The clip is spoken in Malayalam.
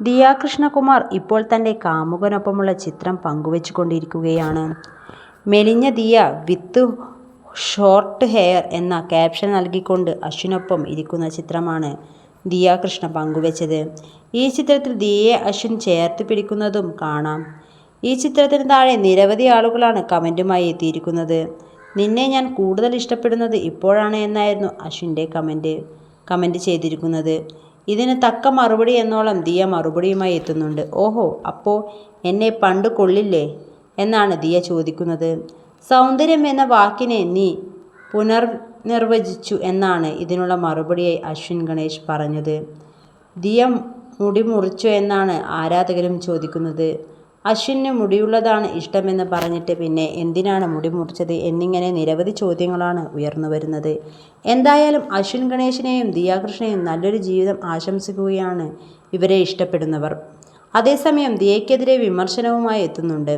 ദിയ കൃഷ്ണകുമാർ ഇപ്പോൾ തന്റെ കാമുകനൊപ്പമുള്ള ചിത്രം പങ്കുവച്ചുകൊണ്ടിരിക്കുകയാണ്. മെലിഞ്ഞ ദിയ വിത്ത് ഷോർട്ട് ഹെയർ എന്ന ക്യാപ്ഷൻ നൽകിക്കൊണ്ട് അശ്വിനൊപ്പം ഇരിക്കുന്ന ചിത്രമാണ് ദിയ കൃഷ്ണ പങ്കുവച്ചത്. ഈ ചിത്രത്തിൽ ദിയയെ അശ്വിൻ ചേർത്ത് പിടിക്കുന്നതും കാണാം. ഈ ചിത്രത്തിന് താഴെ നിരവധി ആളുകളാണ് കമന്റുമായി എത്തിയിരിക്കുന്നത്. നിന്നെ ഞാൻ കൂടുതൽ ഇഷ്ടപ്പെടുന്നത് ഇപ്പോഴാണ് എന്നായിരുന്നു അശ്വിന്റെ കമന്റ് കമന്റ് ചെയ്തിരിക്കുന്നത്. ഇതിന് തക്ക മറുപടി എന്നോളം ദിയ മറുപടിയുമായി എത്തുന്നുണ്ട്. ഓഹോ അപ്പോൾ എന്നെ പണ്ട് കൊള്ളില്ലേ എന്നാണ് ദിയ ചോദിക്കുന്നത്. സൗന്ദര്യം എന്ന വാക്കിനെ നീ പുനർനിർവചിച്ചു എന്നാണ് ഇതിനുള്ള മറുപടിയായി അശ്വിൻ ഗണേഷ് പറഞ്ഞത്. ദിയ മുടി മുറിച്ചു എന്നാണ് ആരാധകരും ചോദിക്കുന്നത്. അശ്വിന് മുടിയുള്ളതാണ് ഇഷ്ടമെന്ന് പറഞ്ഞിട്ട് പിന്നെ എന്തിനാണ് മുടി മുറിച്ചത് എന്നിങ്ങനെ നിരവധി ചോദ്യങ്ങളാണ് ഉയർന്നു വരുന്നത് എന്തായാലും അശ്വിൻ ഗണേശിനെയും ദിയാകൃഷ്ണനെയും നല്ലൊരു ജീവിതം ആശംസിക്കുകയാണ് ഇവരെ ഇഷ്ടപ്പെടുന്നവർ. അതേസമയം ദിയയ്ക്കെതിരെ വിമർശനവുമായി എത്തുന്നുണ്ട്.